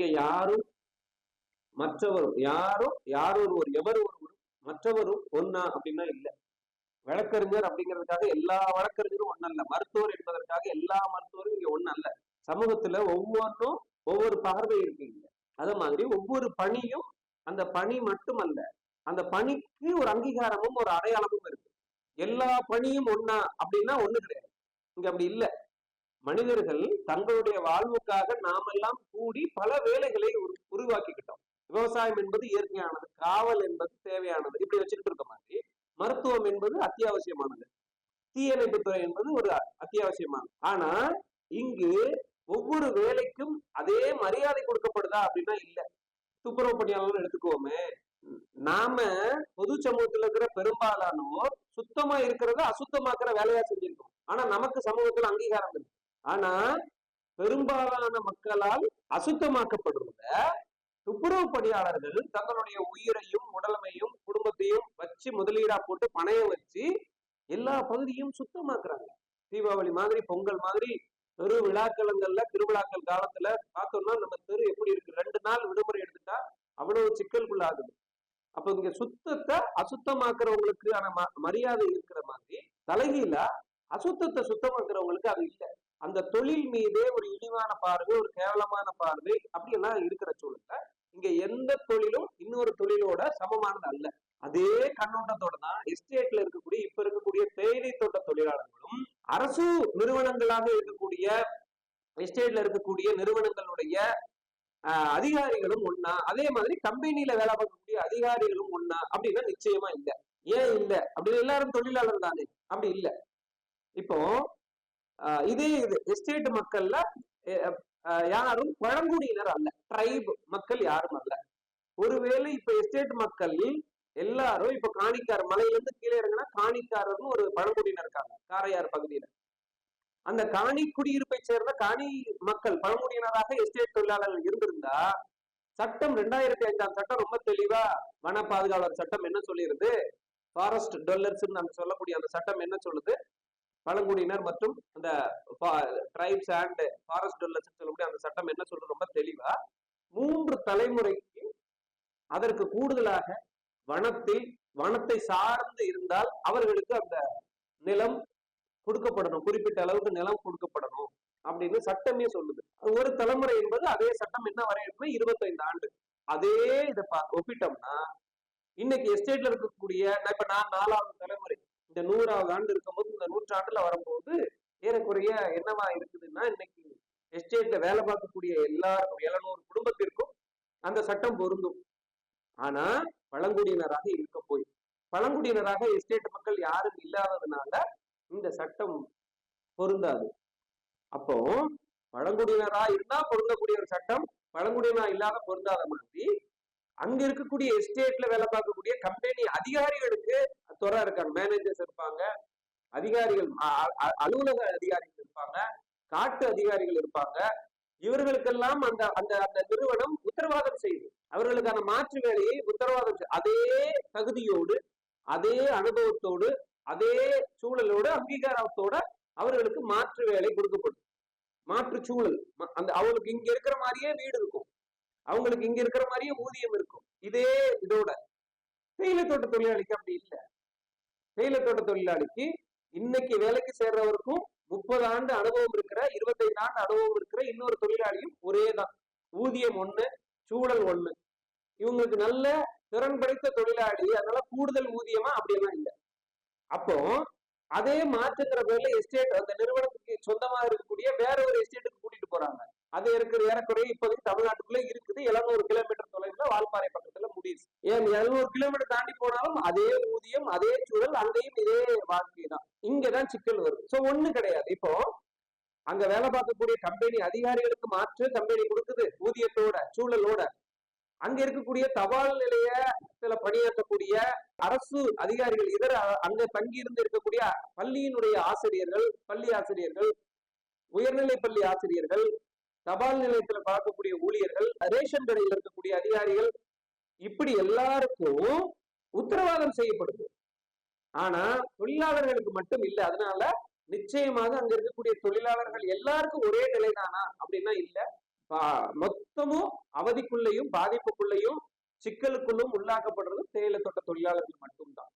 இங்க யாரும் மற்றவரும் யாரும் யாரும் ஒரு எவர் ஒருவரும் மற்றவரும் ஒன்னா அப்படின்னா இல்ல. வழக்கறிஞர் அப்படிங்கிறதுக்காக எல்லா வழக்கறிஞரும் ஒன்னல்ல மருத்துவர் என்பதற்காக எல்லா மருத்துவரும் இங்க ஒன்னல்ல சமூகத்துல ஒவ்வொன்றும் ஒவ்வொரு பார்வை இருக்குங்க அதே மாதிரி ஒவ்வொரு பணியும் அந்த பணி மட்டுமல்ல. அந்த பணிக்கு ஒரு அங்கீகாரமும் ஒரு அடையாளமும் இருக்கு. எல்லா பணியும் ஒன்னா அப்படின்னா ஒண்ணு கிடையாது. இங்க அப்படி இல்ல. மனிதர்கள் தங்களுடைய வாழ்வுக்காக நாமெல்லாம் கூடி பல வேலைகளை உரு- உருவாக்கிக்கிட்டோம். விவசாயம் என்பது இயற்கையானது காவல் என்பது தேவையானது. இப்படி வச்சுக்கிட்டு இருக்க மாதிரி மருத்துவம் என்பது அத்தியாவசியமானது. தீயணைப்புத்துறை என்பது ஒரு அத்தியாவசியமானது. ஆனா இங்கு ஒவ்வொரு வேலைக்கும் அதே மரியாதை கொடுக்கப்படுதா அப்படின்னா இல்ல. துப்புரவு பணியாளர்கள் எடுத்துக்கோமே. நாம பொது சமூகத்துல இருக்கிற பெரும்பாலானோர் சுத்தமா இருக்கிறத அசுத்தமாக்குற வேலையா செஞ்சிருக்கோம். ஆனா நமக்கு சமூகத்துல அங்கீகாரம் இல்லை. ஆனா பெரும்பாலான மக்களால் அசுத்தமாக்கப்படுவத துப்புரவு பணியாளர்கள் தங்களுடைய உயிரையும் உடலமையும் குடும்பத்தையும் வச்சு முதலீடா போட்டு பணையம் வச்சு எல்லா பகுதியும் சுத்தமாக்குறாங்க. தீபாவளி மாதிரி பொங்கல் மாதிரி தெரு விழாக்களங்கள்ல திருவிழாக்கள் காலத்துல பார்த்தோம்னா நம்ம தெரு எப்படி இருக்கு? ரெண்டு நாள் விடுமுறை எடுத்துட்டா அவ்வளவு சிக்கலுக்குள்ளாகுது அப்ப இங்க சுத்தத்தை அசுத்தமாக்குறவங்களுக்கு ம- மரியாதை இருக்கிற மாதிரி தலைகீழா அசுத்தத்தை சுத்தமாக்குறவங்களுக்கு அது இல்லை. அந்த தொழில் மீதே ஒரு இழிவான பார்வை ஒரு கேவலமான பார்வை அப்படி எல்லாம் இருக்கிற சூழல்ல இங்க எந்த தொழிலும் இன்னொரு தொழிலோட சமமானது அல்ல. அதே கண்ணோட்டத்தோட தான் எஸ்டேட்ல இருக்கக்கூடிய இப்ப இருக்கக்கூடிய தேயிலை தோட்ட தொழிலாளர்களும் அரசு நிறுவனங்களாக இருக்கக்கூடிய எஸ்டேட்ல இருக்கக்கூடிய நிறுவனங்களுடைய அதிகாரிகளும் ஒண்ணா அதே மாதிரி கம்பெனில வேலை பார்க்கக்கூடிய அதிகாரிகளும் ஒண்ணா அப்படின்னா நிச்சயமா இல்ல. ஏன் இல்ல? அப்படி எல்லாரும் தொழிலாளர் தானே. அப்படி இல்லை. இப்போ இதே இது எஸ்டேட் மக்கள்ல யாரும் பழங்குடியினர் அல்ல. ட்ரைப் மக்கள் யாரும் அல்ல. ஒருவேளை இப்ப எஸ்டேட் மக்கள் எல்லாரும் இப்ப காணிக்கார் மலையில இருந்து கீழே இறங்கினா காணிக்காரர்னு ஒரு பழங்குடியினர் இருக்காங்க காரையார் பகுதியில அந்த காணி குடியிருப்பை சேர்ந்த காணி மக்கள் பழங்குடியினராக எஸ்டேட் தொழிலாளர்கள் இருந்திருந்தா சட்டம் ரெண்டாயிரத்தி ஐந்தாம் சட்டம் ரொம்ப தெளிவா வன பாதுகாவலர் சட்டம் என்ன சொல்லிருது? ஃபாரஸ்ட் டொல்லர்ஸ் சொல்லக்கூடிய அந்த சட்டம் என்ன சொல்லுது? பழங்குடியினர் மற்றும் அந்த ட்ரைப்ஸ் அண்ட் ஃபாரஸ்ட் டொல்லர்ஸ் சொல்லக்கூடிய அந்த சட்டம் என்ன சொல்றது ரொம்ப தெளிவா மூன்று தலைமுறைக்கு அதற்கு கூடுதலாக வனத்தில் வனத்தை சார்ந்து இருந்தால் அவர்களுக்கு அந்த நிலம் கொடுக்கப்படணும் குறிப்பிட்ட அளவுக்கு நிலம் கொடுக்கப்படணும் அப்படின்னு சட்டமே சொல்லுது. ஒரு தலைமுறை என்பது அதே சட்டம் என்ன வரையறுக்குமே இருபத்தைந்து ஆண்டு. அதே இதை பா ஒப்பிட்டோம்னா இன்னைக்கு எஸ்டேட்ல இருக்கக்கூடிய இப்ப நான் நாலாவது தலைமுறை. இந்த நூறாவது ஆண்டு இருக்கும்போது இந்த நூற்றாண்டுல வரும்போது ஏறக்குறைய என்னவா இருக்குதுன்னா இன்னைக்கு எஸ்டேட்ல வேலை பார்க்கக்கூடிய எல்லாருக்கும் எழுநூறு குடும்பத்திற்கும் அந்த சட்டம் பொருந்தும். ஆனா பழங்குடியினராக இருக்க போய் பழங்குடியினராக எஸ்டேட் மக்கள் யாரும் இல்லாததுனால இந்த சட்டம் பொருந்தாது. அப்போ பழங்குடியினரா இருந்தா பொருந்தக்கூடிய ஒரு சட்டம் பழங்குடியினா இல்லாத பொருந்தாத மாதிரி அங்க இருக்கக்கூடிய எஸ்டேட்ல வேலை பார்க்கக்கூடிய கம்பெனி அதிகாரிகளுக்கு துறை இருக்காங்க மேனேஜர்ஸ் இருப்பாங்க. அதிகாரிகள் அ- அ- அலுவலக அதிகாரிகள் இருப்பாங்க. காட்டு அதிகாரிகள் இருப்பாங்க. இவர்களுக்கெல்லாம் அந்த அந்த அந்த நிறுவனம் உத்தரவாதம் செய்யுது. அவர்களுக்கான மாற்று வேலையை உத்தரவாதம் அதே தகுதியோடு அதே அனுபவத்தோடு அதே சூழலோடு அங்கீகாரத்தோட அவர்களுக்கு மாற்று வேலை கொடுக்கப்படும். மாற்று சூழல். அந்த அவங்களுக்கு இங்க இருக்கிற மாதிரியே வீடு இருக்கும். அவங்களுக்கு இங்க இருக்கிற மாதிரியே ஊதியம் இருக்கும். இதே இதோட. தேயிலை தோட்ட தொழிலாளிக்கு அப்படி இல்லை. தேயிலை தோட்ட தொழிலாளிக்கு இன்னைக்கு வேலைக்கு சேர்றவருக்கும் முப்பது ஆண்டு அனுபவம் இருக்கிற இருபத்தைந்து ஆண்டு அனுபவம் இருக்கிற இன்னொரு தொழிலாளியும் ஒரே தான். ஊதியம் ஒண்ணு சூழல் ஒண்ணு. இவங்களுக்கு நல்ல திறன் படைத்த தொழிலாளி அதனால கூடுதல் ஊதியமா அப்படியெல்லாம் இல்லை. அப்போ அதே மாற்றுங்கிற பேர்ல எஸ்டேட் அந்த நிறுவனத்துக்கு சொந்தமாக இருக்கக்கூடிய வேற ஒரு எஸ்டேட்டுக்கு கூட்டிட்டு போறாங்க. அது இருக்கிற ஏறக்குறைய இப்போதைக்கு தமிழ்நாட்டுக்குள்ள இருக்குது. எழுநூறு கிலோமீட்டர் தொலைவில் வால்பாறை பக்கம் முடியுது. ஏன் எழுநூறு கிலோமீட்டர் தாண்டி போனாலும் அதே ஊதியம் அதே சூழல் அங்கேயும் இதே வாழ்க்கை தான். இங்கதான் சிக்கல் வருது சோ ஒண்ணு கிடையாது. இப்போ அங்க வேலை பார்க்கக்கூடிய கம்பெனி அதிகாரிகளுக்கு மாற்று கம்பெனி கொடுக்குது. ஊதியத்தோட சூழலோட. அங்க இருக்கக்கூடிய தபால் நிலையத்துல பணியாற்றக்கூடிய அரசு அதிகாரிகள் இதர அங்க தங்கியிருந்து இருக்கக்கூடிய பள்ளியினுடைய ஆசிரியர்கள் பள்ளி ஆசிரியர்கள் உயர்நிலை பள்ளி ஆசிரியர்கள் தபால் நிலையத்துல பார்க்கக்கூடிய ஊழியர்கள் ரேஷன் கடையில் இருக்கக்கூடிய அதிகாரிகள் இப்படி எல்லாருக்கும் உத்தரவாதம் செய்யப்படுது? ஆனா தொழிலாளர்களுக்கு மட்டும் இல்லை அதனால நிச்சயமாக அங்க இருக்கக்கூடிய தொழிலாளர்கள் எல்லாருக்கும் ஒரே நிலைதானா? அப்படின்னா இல்ல. மொத்தமும் அவதிக்குள்ளேயும் பாதிப்புக்குள்ளேயும் சிக்கலுக்குள்ளும் உள்ளாக்கப்படுறது தேயிலை தோட்ட தொழிலாளர்கள் மட்டும்தான்.